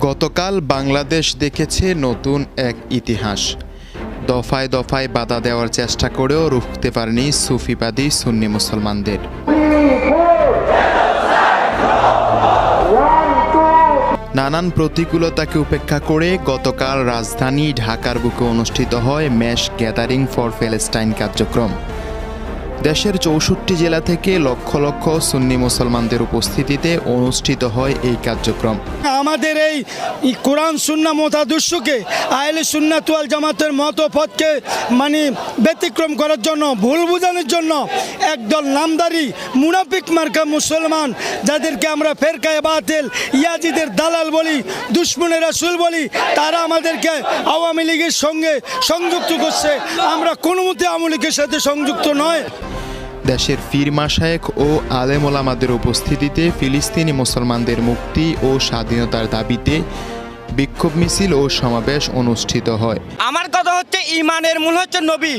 গতকাল বাংলাদেশ দেখেছে নতুন এক ইতিহাস। দফায় দফায় বাধা দেওয়ার চেষ্টা করেও রুখতে পারেনি সুফিবাদী সুন্নি মুসলমানদের। নানান প্রতিকূলতাকে উপেক্ষা করে গতকাল রাজধানী ঢাকার বুকে অনুষ্ঠিত হয় ম্যাশ গ্যাদারিং ফর প্যালেস্টাইন কার্যক্রম। দেশের চৌষট্টি জেলা থেকে লক্ষ লক্ষ সুন্নি মুসলমানদের উপস্থিতিতে অনুষ্ঠিত হয় এই কার্যক্রম। আমাদের এই কোরআন সুন্না মতাদর্শকে, আহলে সুন্নাতুয়াল জামাতের মত পথকে মানে ব্যতিক্রম করার জন্য, ভুল বোঝানোর জন্য একদল নামদারি, মুনাফিক মার্কা মুসলমান যাদেরকে আমরা ফেরকায় বাতিল, ইয়াজিদের দালাল বলি, দুশ্মনের রাসুল বলি, তারা আমাদেরকে আওয়ামী লীগের সঙ্গে সংযুক্ত করছে। আমরা কোনো মতে আওয়ামী লীগের সাথে সংযুক্ত নয়। দেশের ফির মাসায়েক ও আলেমোলামাদের উপস্থিতিতে ফিলিস্তিনি মুসলমানদের মুক্তি ও স্বাধীনতার দাবিতে বিক্ষোভ মিছিল ও সমাবেশ অনুষ্ঠিত হয়। আমার কথা হচ্ছে ইমানের মূল হচ্ছে নবী।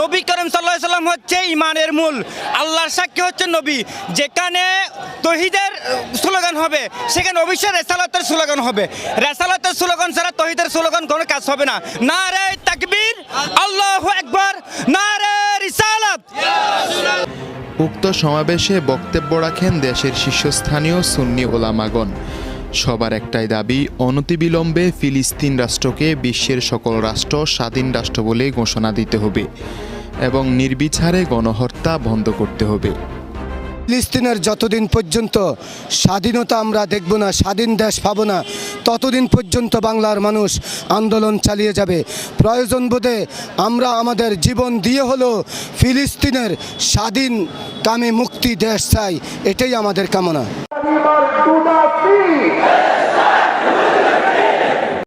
নবী করিম সাল্লাহ সাল্লাম হচ্ছে ইমানের মূল। আল্লাহর সাক্ষী হচ্ছে নবী। যেখানে তহিদের স্লোগান হবে, সেখানে অবশ্যই রেসালতের স্লোগান হবে। রেসালতের স্লোগান ছাড়া তহিদের স্লোগান কোনো কাজ হবে না। না রে উক্ত সমাবেশে বক্তব্য রাখেন দেশের শীর্ষস্থানীয় সুন্নি ওলামাগণ। সবার একটাই দাবি, অনতিবিলম্বে ফিলিস্তিন রাষ্ট্রকে বিশ্বের সকল রাষ্ট্র স্বাধীন রাষ্ট্র বলে ঘোষণা দিতে হবে এবং নির্বিচারে গণহত্যা বন্ধ করতে হবে। ফিলিস্তিনের যতদিন পর্যন্ত স্বাধীনতা আমরা দেখব না, স্বাধীন দেশ পাবো না, ততদিন পর্যন্ত বাংলার মানুষ আন্দোলন চালিয়ে যাবে। প্রয়োজন বোধে আমরা আমাদের জীবন দিয়ে হলো ফিলিস্তিনের স্বাধীন কামে মুক্তি দেশ চাই, এটাই আমাদের কামনা।